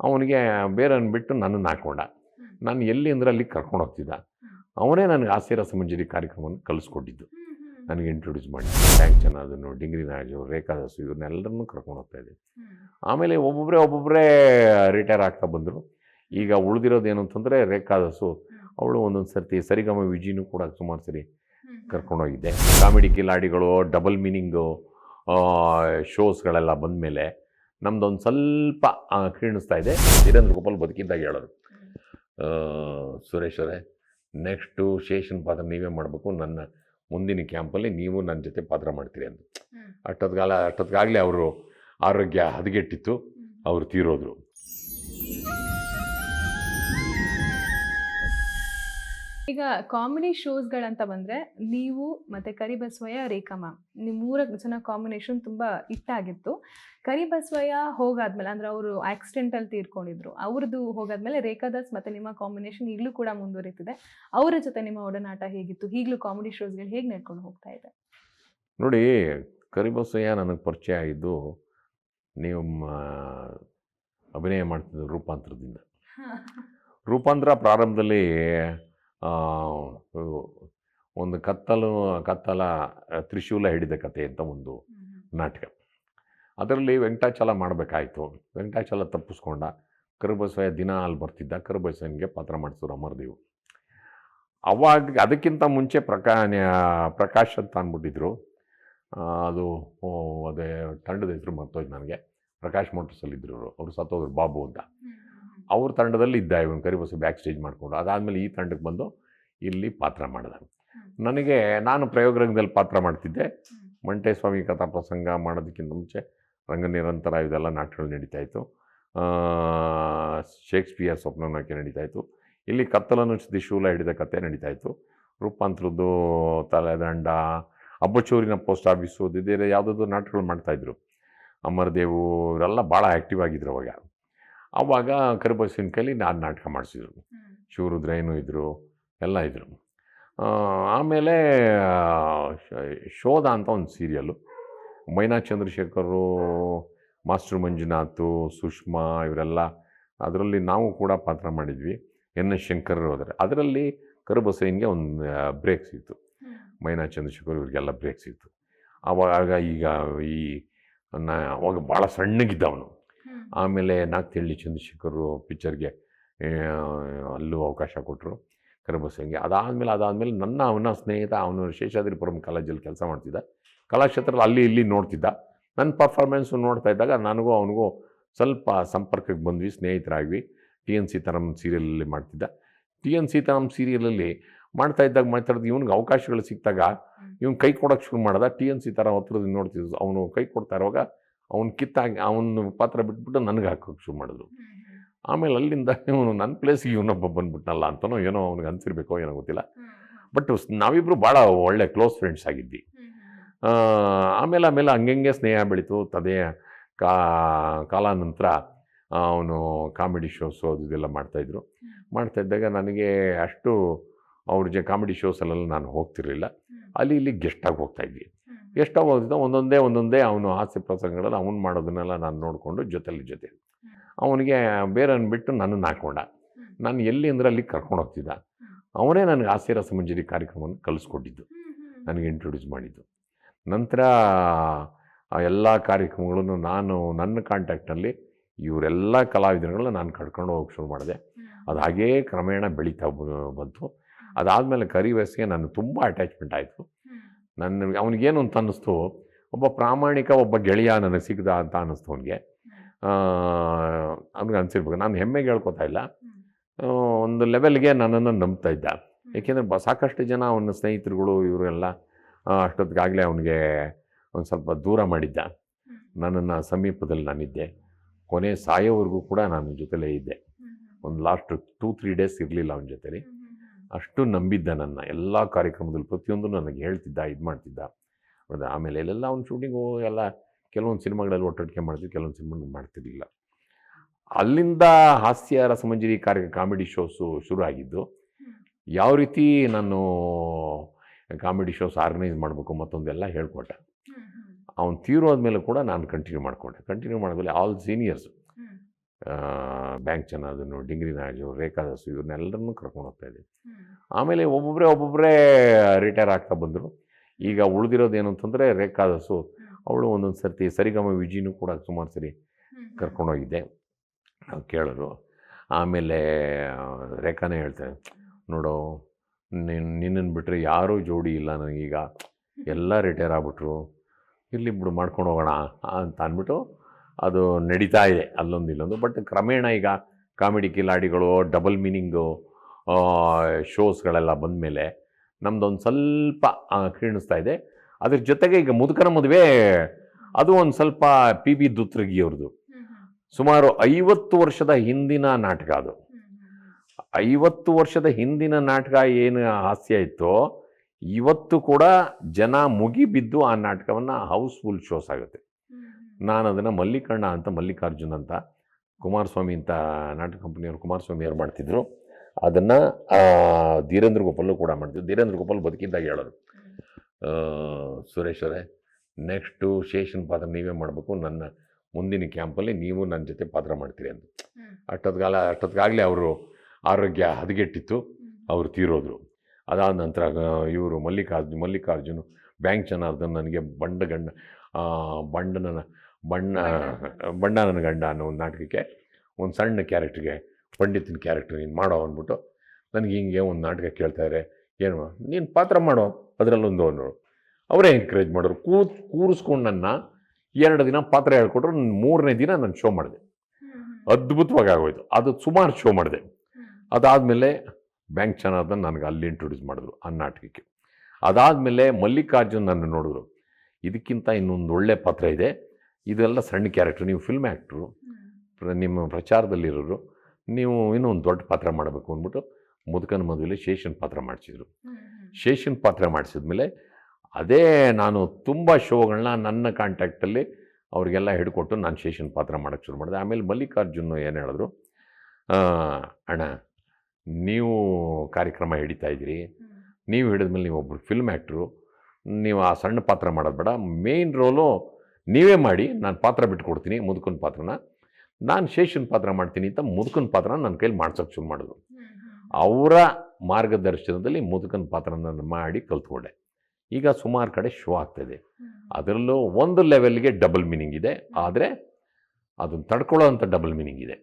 ಅವನಿಗೆ ಬೇರೆಯವ್ನ ಬಿಟ್ಟು ನನ್ನನ್ನು ಹಾಕೊಂಡ. ನಾನು ಎಲ್ಲಿ ಅಂದರೆ ಅಲ್ಲಿ ಕರ್ಕೊಂಡು ಹೋಗ್ತಿದ್ದ. ಅವನೇ ನನಗೆ ಆಸೀರ ಸಮಂಜರಿ ಕಾರ್ಯಕ್ರಮವನ್ನು ಕಲಿಸ್ಕೊಟ್ಟಿದ್ದು. ನನಗೆ ಇಂಟ್ರೊಡ್ಯೂಸ್ ಮಾಡಿ. ಟ್ಯಾಂಕ್ ಚೆನ್ನಾದನು ಅದನ್ನು ಡಿಂಗ್ರಿ ನಾಜು ರೇಖಾದಾಸು ಇವ್ರನ್ನೆಲ್ಲರನ್ನೂ ಕರ್ಕೊಂಡು ಹೋಗ್ತಾ ಇದ್ದೆ. ಆಮೇಲೆ ಒಬ್ಬೊಬ್ಬರೇ ಒಬ್ಬೊಬ್ಬರೇ ರಿಟೈರ್ ಆಗ್ತಾ ಬಂದರು. ಈಗ ಉಳಿದಿರೋದು ಏನು ಅಂತಂದರೆ ರೇಖಾದಾಸು ಅವಳು ಒಂದೊಂದು ಸರ್ತಿ ಸರಿಗಮ ವಿಜಿನೂ ಕೂಡ ಸುಮಾರು ಸರಿ ಕರ್ಕೊಂಡೋಗಿದ್ದೆ ಕಾಮಿಡಿ ಕಿಲಾಡಿಗಳು ಡಬಲ್ ಮೀನಿಂಗು ಶೋಸ್ಗಳೆಲ್ಲ ಬಂದಮೇಲೆ ನಮ್ದೊಂದು ಸ್ವಲ್ಪ ಕ್ಷೀಣಿಸ್ತಾ ಇದೆ. ವೀರೇಂದ್ರ ಗೋಪಾಲ್ ಬದುಕಿದ್ದಾಗ ಹೇಳೋರು ಆ, ಸುರೇಶ್ ಅವರೇ ನೆಕ್ಸ್ಟು ಶೇಷನ್ ಪಾತ್ರ ನೀವೇ ಮಾಡಬೇಕು. ನನ್ನ ಮುಂದಿನ ಕ್ಯಾಂಪಲ್ಲಿ ನೀವು ನನ್ನ ಜೊತೆ ಪಾತ್ರ ಮಾಡ್ತೀರಿ ಅಂತ ಅಷ್ಟೊತ್ಗಾಲ ಅಷ್ಟೊತ್ತಿಗಾಗಲೇ ಅವರು ಆರೋಗ್ಯ ಹದಗೆಟ್ಟಿತ್ತು. ಅವರು ತೀರೋದ್ರು. ಈಗ ಕಾಮಿಡಿ ಶೋಸ್ಗಳಂತ ಬಂದರೆ ನೀವು ಮತ್ತು ಕರಿಬಸವಯ್ಯ ರೇಖಾ ಮ್ಯಾಮ್ ನಿಮ್ಮ ಮೂರ ಜನ ಕಾಂಬಿನೇಷನ್ ತುಂಬ ಇಟ್ಟಾಗಿತ್ತು ಕರಿಬಸವಯ್ಯ ಹೋಗಾದ್ಮೇಲೆ ಅಂದ್ರೆ ಅವರು ಆಕ್ಸಿಡೆಂಟಲ್ಲಿ ತೀರ್ಕೊಂಡಿದ್ರು ಅವ್ರದ್ದು ಹೋಗಾದ್ಮೇಲೆ ರೇಖಾದಾಸ್ ಮತ್ತೆ ನಿಮ್ಮ ಕಾಂಬಿನೇಷನ್ ಈಗಲೂ ಕೂಡ ಮುಂದುವರಿತಿದೆ. ಅವರ ಜೊತೆ ನಿಮ್ಮ ಒಡನಾಟ ಹೇಗಿತ್ತು? ಈಗಲೂ ಕಾಮಿಡಿ ಶೋಸ್ಗಳು ಹೇಗೆ ನಡ್ಕೊಂಡು ಹೋಗ್ತಾ ಇದೆ? ನೋಡಿ ಕರಿಬಸಯ್ಯ ನನಗೆ ಪರಿಚಯ ಆಗಿದ್ದು ನೀವು ಅಭಿನಯ ಮಾಡ್ತಿದ್ದ ರೂಪಾಂತರದಿಂದ. ರೂಪಾಂತರ ಪ್ರಾರಂಭದಲ್ಲಿ ಒಂದು ಕತ್ತಲು ಕತ್ತಲ ತ್ರಿಶೂಲ ಹಿಡಿದ ಕತೆ ಅಂತ ಒಂದು ನಾಟಕ. ಅದರಲ್ಲಿ ವೆಂಕಟಾಚಲ ಮಾಡಬೇಕಾಯಿತು. ವೆಂಕಟಾಚಲ ತಪ್ಪಿಸ್ಕೊಂಡ. ಕರುಬಸವಯ್ಯ ದಿನ ಅಲ್ಲಿ ಬರ್ತಿದ್ದ. ಕರುಬಸವನಿಗೆ ಪಾತ್ರ ಮಾಡಿಸಿದ್ರು ಅಮರ್ದೇವು ಅವಾಗ ಅದಕ್ಕಿಂತ ಮುಂಚೆ ಪ್ರಕಾ ಪ್ರಕಾಶ್ ಅಂತ ಅಂದ್ಬಿಟ್ಟಿದ್ರು. ಅದು ಅದೇ ತಂಡದ ಹೆಸರು ಮರ್ತೋಯ್ತು ನನಗೆ. ಪ್ರಕಾಶ್ ಮೋಟರ್ಸಲ್ಲಿದ್ದರು ಅವರು ಅವರು ಸತ್ತೋದ್ರು ಬಾಬು ಅಂತ. ಅವ್ರ ತಂಡದಲ್ಲಿ ಇದ್ದ ಇವನು ಕರಿಬಸು ಬ್ಯಾಕ್ ಸ್ಟೇಜ್ ಮಾಡಿಕೊಂಡು. ಅದಾದಮೇಲೆ ಈ ತಂಡಕ್ಕೆ ಬಂದು ಇಲ್ಲಿ ಪಾತ್ರ ಮಾಡಿದ. ನನಗೆ ನಾನು ಪ್ರಯೋಗರಂಗದಲ್ಲಿ ಪಾತ್ರ ಮಾಡ್ತಿದ್ದೆ. ಮಂಟೇಸ್ವಾಮಿ ಕಥಾ ಪ್ರಸಂಗ ಮಾಡೋದಕ್ಕಿಂತ ಮುಂಚೆ ರಂಗ ನಿರಂತರ ಇದೆಲ್ಲ ನಾಟಕಗಳು ನಡೀತಾ ಇತ್ತು. ಶೇಕ್ಸ್ಪಿಯರ್ ಸ್ವಪ್ನನಕ್ಕೆ ನಡೀತಾ ಇತ್ತು. ಇಲ್ಲಿ ಕತ್ತಲನ್ನು ಶೂಲ ಹಿಡಿದ ಕತೆ ನಡೀತಾ ಇತ್ತು. ರೂಪಾಂತರದ್ದು ತಲೆದಂಡ ಅಬ್ಬಚೂರಿನ ಪೋಸ್ಟ್ ಆಫೀಸು ಇದೇ ಯಾವುದಾದ್ರು ನಾಟಕಗಳು ಮಾಡ್ತಾಯಿದ್ರು ಅಮರದೇವು ಇವರೆಲ್ಲ ಭಾಳ ಆ್ಯಕ್ಟಿವ್ ಆಗಿದ್ರು ಅವಾಗ. ಆವಾಗ ಕರಿಬಸಿನ ಕೈಲಿ ನಾನು ನಾಟಕ ಮಾಡಿಸಿದ್ರು. ಶಿವರುದ್ರೇನು ಇದ್ದರು ಎಲ್ಲ ಇದ್ದರು ಆಮೇಲೆ ಶೋಧ ಅಂತ ಒಂದು ಸೀರಿಯಲ್ಲು ಮೈನಾ ಚಂದ್ರಶೇಖರು ಮಾಸ್ಟರ್ ಮಂಜುನಾಥು ಸುಷ್ಮಾ ಇವರೆಲ್ಲ ಅದರಲ್ಲಿ ನಾವು ಕೂಡ ಪಾತ್ರ ಮಾಡಿದ್ವಿ. ಎನ್ ಎಸ್ ಶಂಕರ್ ಹೋದರೆ. ಅದರಲ್ಲಿ ಕರುಬಸೈನ್ಗೆ ಒಂದು ಬ್ರೇಕ್ ಸಿಕ್ತು ಮೈನಾ ಚಂದ್ರಶೇಖರ್ ಇವ್ರಿಗೆಲ್ಲ ಬ್ರೇಕ್ ಸಿಕ್ತು ಆವಾಗ ಈಗ ಈ ನಾ ಅವಾಗ ಭಾಳ ಸಣ್ಣಗಿದ್ದ ಅವನು ಆಮೇಲೆ ನಾಗ್ತಿಹಳ್ಳಿ ಚಂದ್ರಶೇಖರು ಪಿಕ್ಚರ್ಗೆ ಅಲ್ಲೂ ಅವಕಾಶ ಕೊಟ್ಟರು ಕರಬಸಂಗೆ ಅದಾದಮೇಲೆ ಅದಾದಮೇಲೆ ನನ್ನ ಅವನ ಸ್ನೇಹಿತ ಅವನು ಶೇಷಾದ್ರಿಪುರಂ ಕಾಲೇಜಲ್ಲಿ ಕೆಲಸ ಮಾಡ್ತಿದ್ದ. ಕಲಾಕ್ಷೇತ್ರದಲ್ಲಿ ಅಲ್ಲಿ ಇಲ್ಲಿ ನೋಡ್ತಿದ್ದ. ನನ್ನ ಪರ್ಫಾರ್ಮೆನ್ಸು ನೋಡ್ತಾ ಇದ್ದಾಗ ನನಗೂ ಅವನಿಗೂ ಸ್ವಲ್ಪ ಸಂಪರ್ಕಕ್ಕೆ ಬಂದ್ವಿ ಸ್ನೇಹಿತರಾಗ್ವಿ ಟಿ ಎನ್ ಸೀತಾರಾಮ್ ಸೀರಿಯಲಲ್ಲಿ ಮಾಡ್ತಿದ್ದ. ಟಿ ಎನ್ ಸೀತಾರಾಮ್ ಸೀರಿಯಲಲ್ಲಿ ಮಾಡ್ತಾ ಇದ್ದಾಗ ಮಾತಾಡಿದ ಇವ್ನಿಗೆ ಅವಕಾಶಗಳು ಸಿಕ್ಕಿದಾಗ ಇವ್ನು ಕೈ ಕೊಡೋಕ್ಕೆ ಶುರು ಮಾಡ್ದ. ಟಿ ಎನ್ ಸೀತಾರಾಮ್ ಹತ್ರದಿಂದ ನೋಡ್ತಿದ್ದು. ಅವನು ಕೈ ಕೊಡ್ತಾ ಇರುವಾಗ ಅವ್ನು ಕಿತ್ತಾಗಿ ಅವನ ಪಾತ್ರ ಬಿಟ್ಬಿಟ್ಟು ನನಗೆ ಹಾಕೋಕ್ಕೆ ಶುರು ಮಾಡಿದ್ರು ಆಮೇಲೆ ಅಲ್ಲಿಂದ ಇವನು ನನ್ನ ಪ್ಲೇಸಿಗೆ ಇವನೊಬ್ಬ ಬಂದ್ಬಿಟ್ನಲ್ಲ ಅಂತನೋ ಏನೋ ಅವ್ನಿಗೆ ಅನಿಸಿರ್ಬೇಕೋ ಏನೋ ಗೊತ್ತಿಲ್ಲ. ಬಟ್ ನಾವಿಬ್ಬರು ಭಾಳ ಒಳ್ಳೆ ಕ್ಲೋಸ್ ಫ್ರೆಂಡ್ಸ್ ಆಗಿದ್ವಿ. ಆಮೇಲೆ ಆಮೇಲೆ ಹಂಗೆ ಸ್ನೇಹ ಬೆಳೀತು. ತದೇ ಕಾ ಕಾಲಾನಂತರ ಅವನು ಕಾಮಿಡಿ ಶೋಸು ಅದು ಇದೆಲ್ಲ ಮಾಡ್ತಾಯಿದ್ರು ಮಾಡ್ತಾಯಿದ್ದಾಗ ನನಗೆ ಅಷ್ಟು ಅವ್ರ ಜ ಕಾಮಿಡಿ ಶೋಸಲ್ಲೆಲ್ಲ ನಾನು ಹೋಗ್ತಿರಲಿಲ್ಲ. ಅಲ್ಲಿ ಇಲ್ಲಿ ಗೆಸ್ಟಾಗಿ ಹೋಗ್ತಾಯಿದ್ವಿ ಗೆಸ್ಟಾಗಿ ಹೋಗ್ತಿದ್ದ ಒಂದೊಂದೇ ಒಂದೊಂದೇ ಅವನು ಹಾಸ್ಯ ಪ್ರಸಂಗಗಳಲ್ಲಿ ಅವನು ಮಾಡೋದನ್ನೆಲ್ಲ ನಾನು ನೋಡಿಕೊಂಡು ಜೊತೆಲಿ ಜೊತೆ. ಅವನಿಗೆ ಬೇರೆ ಬಿಟ್ಟು ನನ್ನನ್ನು ಹಾಕೊಂಡ. ನಾನು ಎಲ್ಲಿ ಅಂದರೆ ಅಲ್ಲಿ ಕರ್ಕೊಂಡು ಹೋಗ್ತಿದ್ದ. ಅವನೇ ನನಗೆ ಹಾಸ್ಯ ರಸಮಂಜರಿ ಕಾರ್ಯಕ್ರಮವನ್ನು ಕಲಿಸ್ಕೊಟ್ಟಿದ್ದು. ನನಗೆ ಇಂಟ್ರೊಡ್ಯೂಸ್ ಮಾಡಿದ್ದು. ನಂತರ ಎಲ್ಲ ಕಾರ್ಯಕ್ರಮಗಳನ್ನು ನಾನು ನನ್ನ ಕಾಂಟ್ಯಾಕ್ಟ್ನಲ್ಲಿ ಇವರೆಲ್ಲ ಕಲಾವಿದರುಗಳನ್ನ ನಾನು ಕರ್ಕೊಂಡು ಹೋಗಕ್ಕೆ ಶುರು ಮಾಡಿದೆ. ಅದು ಹಾಗೇ ಕ್ರಮೇಣ ಬೆಳೀತಾ ಬಂತು. ಅದಾದಮೇಲೆ ಕರಿ ವಯಸ್ಸಿಗೆ ನಾನು ತುಂಬ ಅಟ್ಯಾಚ್ಮೆಂಟ್ ಆಯಿತು. ನನ್ನ ಅವನಿಗೇನು ಅಂತ ಅನ್ನಿಸ್ತು ಒಬ್ಬ ಪ್ರಾಮಾಣಿಕ ಒಬ್ಬ ಗೆಳೆಯ ನನಗೆ ಸಿಗ್ದ ಅಂತ ಅನ್ನಿಸ್ತು ಅವನಿಗೆ. ಅವ್ನಿಗೆ ಅನಿಸಿರ್ಬೇಕು. ನಾನು ಹೆಮ್ಮೆಗೆ ಹೇಳ್ಕೊತಾ ಇಲ್ಲ. ಒಂದು ಲೆವೆಲ್ಗೆ ನನ್ನನ್ನು ನಂಬ್ತಾ ಇದ್ದ. ಏಕೆಂದರೆ ಬ ಸಾಕಷ್ಟು ಜನ ಅವನ ಸ್ನೇಹಿತರುಗಳು ಇವರೆಲ್ಲ ಅಷ್ಟೊತ್ತಿಗಾಗಲೇ ಅವನಿಗೆ ಒಂದು ಸ್ವಲ್ಪ ದೂರ ಮಾಡಿದ್ದ. ನನ್ನನ್ನು ಸಮೀಪದಲ್ಲಿ ನಾನಿದ್ದೆ. ಕೊನೆ ಸಾಯೋವರೆಗೂ ಕೂಡ ನಾನು ಜೊತೆಲೇ ಇದ್ದೆ. ಒಂದು ಲಾಸ್ಟ್ ಟೂ ತ್ರೀ ಡೇಸ್ ಇರಲಿಲ್ಲ ಅವನ ಜೊತೆಲಿ. ಅಷ್ಟು ನಂಬಿದ್ದ ನನ್ನ ಎಲ್ಲ ಕಾರ್ಯಕ್ರಮದಲ್ಲಿ ಪ್ರತಿಯೊಂದು ನನಗೆ ಹೇಳ್ತಿದ್ದ ಇದು ಮಾಡ್ತಿದ್ದ. ಹೌದಾ ಆಮೇಲೆ ಎಲ್ಲೆಲ್ಲ ಅವ್ನು ಶೂಟಿಂಗು ಎಲ್ಲ ಕೆಲವೊಂದು ಸಿನಿಮಾಗಳಲ್ಲಿ ಒಟ್ಟೊಟ್ಟಿಗೆ ಮಾಡ್ತಿದ್ವಿ ಕೆಲವೊಂದು ಸಿನಿಮಾಗಳು ಮಾಡ್ತಿರ್ಲಿಲ್ಲ. ಅಲ್ಲಿಂದ ಹಾಸ್ಯ ರಸಮಂಜರಿ ಕಾರ್ಯ ಕಾಮಿಡಿ ಶೋಸು ಶುರು ಆಗಿದ್ದು ಯಾವ ರೀತಿ ನಾನು ಕಾಮಿಡಿ ಶೋಸ್ ಆರ್ಗನೈಸ್ ಮಾಡಬೇಕು ಮತ್ತೊಂದೆಲ್ಲ ಹೇಳ್ಕೊಟ್ಟೆ. ಅವ್ನು ತೀರೋದ್ಮೇಲೆ ಕೂಡ ನಾನು ಕಂಟಿನ್ಯೂ ಮಾಡಿಕೊಂಡೆ. ಕಂಟಿನ್ಯೂ ಮಾಡಿದ್ಮೇಲೆ ಆಲ್ ಸೀನಿಯರ್ಸ್ ಬ್ಯಾಂಕ್ ಚೆನ್ನದನ್ನು ಡಿಂಗ್ರಿ ನಾಜು ರೇಖಾದಾಸು ಇವ್ರನ್ನೆಲ್ಲರನ್ನೂ ಕರ್ಕೊಂಡು ಹೋಗ್ತಾ ಇದ್ದೀವಿ ಆಮೇಲೆ ಒಬ್ಬೊಬ್ಬರೇ ಒಬ್ಬೊಬ್ಬರೇ ರಿಟೈರ್ ಆಗ್ತಾ ಬಂದರು. ಈಗ ಉಳಿದಿರೋದು ಏನು ಅಂತಂದರೆ ರೇಖಾದಾಸು ಅವಳು ಒಂದೊಂದು ಸರ್ತಿ ಸರಿಗಮ ವಿಜಿನೂ ಕೂಡ ಸುಮಾರು ಸರಿ ಕರ್ಕೊಂಡೋಗಿದ್ದೆ ನಾವು ಕೇಳೋರು. ಆಮೇಲೆ ರೇಖಾನೇ ಹೇಳ್ತಾರೆ ನೋಡು ನಿನ್ನನ್ನು ಬಿಟ್ಟರೆ ಯಾರೂ ಜೋಡಿ ಇಲ್ಲ ನನಗೀಗ ಎಲ್ಲ ರಿಟೈರ್ ಆಗ್ಬಿಟ್ರು. ಇಲ್ಲಿ ಬಿಡು ಮಾಡ್ಕೊಂಡು ಹೋಗೋಣ ಅಂತ ಅಂದ್ಬಿಟ್ಟು ಅದು ನಡೀತಾ ಇದೆ ಅಲ್ಲೊಂದು ಇಲ್ಲೊಂದು. ಬಟ್ ಕ್ರಮೇಣ ಈಗ ಕಾಮಿಡಿ ಕಿಲಾಡಿಗಳು ಡಬಲ್ ಮೀನಿಂಗು ಶೋಸ್ಗಳೆಲ್ಲ ಬಂದಮೇಲೆ ಒಂದು ಸ್ವಲ್ಪ ಕ್ಷೀಣಿಸ್ತಾ ಇದೆ. ಅದ್ರ ಜೊತೆಗೆ ಈಗ ಮುದುಕನ ಮದುವೆ ಅದು ಒಂದು ಸ್ವಲ್ಪ ಪಿ ಬಿ ದುತ್ರಗಿಯವ್ರದ್ದು ಸುಮಾರು ಐವತ್ತು ವರ್ಷದ ಹಿಂದಿನ ನಾಟಕ ಅದು. ಐವತ್ತು ವರ್ಷದ ಹಿಂದಿನ ನಾಟಕ ಏನು ಹಾಸ್ಯ ಇತ್ತೋ ಇವತ್ತು ಕೂಡ ಜನ ಮುಗಿಬಿದ್ದು ಆ ನಾಟಕವನ್ನು ಹೌಸ್ಫುಲ್ ಶೋಸ್ ಆಗುತ್ತೆ. ನಾನು ಅದನ್ನು ಮಲ್ಲಿಕಣ್ಣ ಅಂತ ಮಲ್ಲಿಕಾರ್ಜುನ್ ಅಂತ ಕುಮಾರಸ್ವಾಮಿ ಅಂತ ನಾಟಕ ಕಂಪ್ನಿಯವರು ಕುಮಾರಸ್ವಾಮಿ ಅವ್ರು ಮಾಡ್ತಿದ್ರು. ಅದನ್ನು ಧೀರೇಂದ್ರ ಗೋಪಾಲು ಕೂಡ ಮಾಡ್ತಿದ್ರು. ಧೀರೇಂದ್ರ ಗೋಪಾಲ್ ಬದುಕಿದ್ದಾಗ ಹೇಳೋರು ಆ, ಸುರೇಶ್ ಅವರೇ ನೆಕ್ಸ್ಟು ಶೇಷನ್ ಪಾತ್ರ ನೀವೇ ಮಾಡಬೇಕು ನನ್ನ ಮುಂದಿನ ಕ್ಯಾಂಪಲ್ಲಿ ನೀವು ನನ್ನ ಜೊತೆ ಪಾತ್ರ ಮಾಡ್ತೀರಿ ಅಂತ ಅಷ್ಟೊತ್ಕಾಲ ಅಷ್ಟೊತ್ತಿಗಾಗಲೇ ಅವರು ಆರೋಗ್ಯ ಹದಗೆಟ್ಟಿತ್ತು. ಅವರು ತೀರೋದ್ರು. ಅದಾದ ನಂತರ ಇವರು ಮಲ್ಲಿಕಾರ್ಜುನ್ ಮಲ್ಲಿಕಾರ್ಜುನ್ ಬ್ಯಾಂಕ್ ಜನಾರ್ದನ್ ನನಗೆ ಬಂಡ ಗಂಡ ಬಂಡನ ಬಣ್ಣ ಬಣ್ಣ ನನ್ನ ಗಂಡ ಅನ್ನೋ ಒಂದು ನಾಟಕಕ್ಕೆ ಒಂದು ಸಣ್ಣ ಕ್ಯಾರೆಕ್ಟ್ರಿಗೆ ಪಂಡಿತನ ಕ್ಯಾರೆಕ್ಟ್ರ್ ನೀನು ಮಾಡೋ ಅಂದ್ಬಿಟ್ಟು ನನಗೆ ಹಿಂಗೆ ಒಂದು ನಾಟಕ ಕೇಳ್ತಾರೆ ಏನು ನೀನು ಪಾತ್ರ ಮಾಡೋ ಅದರಲ್ಲೊಂದು ಅನ್ನೋರು ಅವರೇ ಎನ್ಕರೇಜ್ ಮಾಡೋರು ಕೂತ್ ಕೂರಿಸ್ಕೊಂಡು ನನ್ನ ಎರಡು ದಿನ ಪಾತ್ರ ಹೇಳ್ಕೊಟ್ರು ಮೂರನೇ ದಿನ ನಾನು ಶೋ ಮಾಡಿದೆ. ಅದ್ಭುತವಾಗಿ ಆಗೋಯ್ತು. ಅದು ಸುಮಾರು ಶೋ ಮಾಡಿದೆ. ಅದಾದಮೇಲೆ ಬ್ಯಾಂಕ್ ಚೆನ್ನಾದ ನನಗೆ ಅಲ್ಲಿ ಇಂಟ್ರೊಡ್ಯೂಸ್ ಮಾಡಿದ್ರು ಆ ನಾಟಕಕ್ಕೆ ಅದಾದಮೇಲೆ ಮಲ್ಲಿಕಾರ್ಜುನ್ ನನ್ನ ನೋಡಿದ್ರು. ಇದಕ್ಕಿಂತ ಇನ್ನೊಂದು ಒಳ್ಳೆ ಪಾತ್ರ ಇದೆ. ಇದೆಲ್ಲ ಸಣ್ಣ ಕ್ಯಾರೆಕ್ಟ್ರು ನೀವು ಫಿಲ್ಮ್ ಆ್ಯಕ್ಟ್ರು ನಿಮ್ಮ ಪ್ರಚಾರದಲ್ಲಿರೋರು ನೀವು ಇನ್ನೊಂದು ದೊಡ್ಡ ಪಾತ್ರ ಮಾಡಬೇಕು ಅಂದ್ಬಿಟ್ಟು ಮುದುಕನ ಮದುವೆಲಿ ಶೇಷನ್ ಪಾತ್ರ ಮಾಡಿಸಿದ್ರು. ಶೇಷನ್ ಪಾತ್ರ ಮಾಡಿಸಿದ್ಮೇಲೆ ಅದೇ ನಾನು ತುಂಬ ಶೋಗಳನ್ನ ನನ್ನ ಕಾಂಟ್ಯಾಕ್ಟಲ್ಲಿ ಅವ್ರಿಗೆಲ್ಲ ಹಿಡ್ಕೊಟ್ಟು ನಾನು ಶೇಷನ್ ಪಾತ್ರ ಮಾಡೋಕ್ಕೆ ಶುರು ಮಾಡಿದೆ. ಆಮೇಲೆ ಮಲ್ಲಿಕಾರ್ಜುನ್ ಏನು ಹೇಳಿದ್ರು ಅಣ್ಣ ನೀವು ಕಾರ್ಯಕ್ರಮ ಹಿಡಿತಾ ಇದ್ದೀರಿ. ನೀವು ಹಿಡಿದ ಮೇಲೆ ನೀವು ಒಬ್ಬರು ಫಿಲ್ಮ್ ಆ್ಯಕ್ಟ್ರು ನೀವು ಆ ಸಣ್ಣ ಪಾತ್ರ ಮಾಡೋದು ಬೇಡ. ಮೇಯ್ನ್ ರೋಲು ನೀವೇ ಮಾಡಿ ನಾನು ಪಾತ್ರ ಬಿಟ್ಕೊಡ್ತೀನಿ ಮುದುಕನ ಪಾತ್ರನ. ನಾನು ಶೇಷನ್ ಪಾತ್ರ ಮಾಡ್ತೀನಿ ಅಂತ ಮುದುಕನ ಪಾತ್ರ ನನ್ನ ಕೈಲಿ ಮಾಡ್ಸೋಕೆ ಶುರು ಮಾಡಿದ್ರು. ಅವರ ಮಾರ್ಗದರ್ಶನದಲ್ಲಿ ಮುದುಕನ ಪಾತ್ರನ ಮಾಡಿ ಕಲ್ತ್ಕೊಂಡೆ. ಈಗ ಸುಮಾರು ಕಡೆ ಶೋ ಆಗ್ತಾಯಿದೆ ಅದರಲ್ಲೂ ಒಂದು ಲೆವೆಲ್ಗೆ ಡಬಲ್ ಮೀನಿಂಗ್ ಇದೆ. ಆದರೆ ಅದನ್ನು ತಡ್ಕೊಳ್ಳೋ ಅಂಥ ಡಬಲ್ ಮೀನಿಂಗ್ ಇದೆ.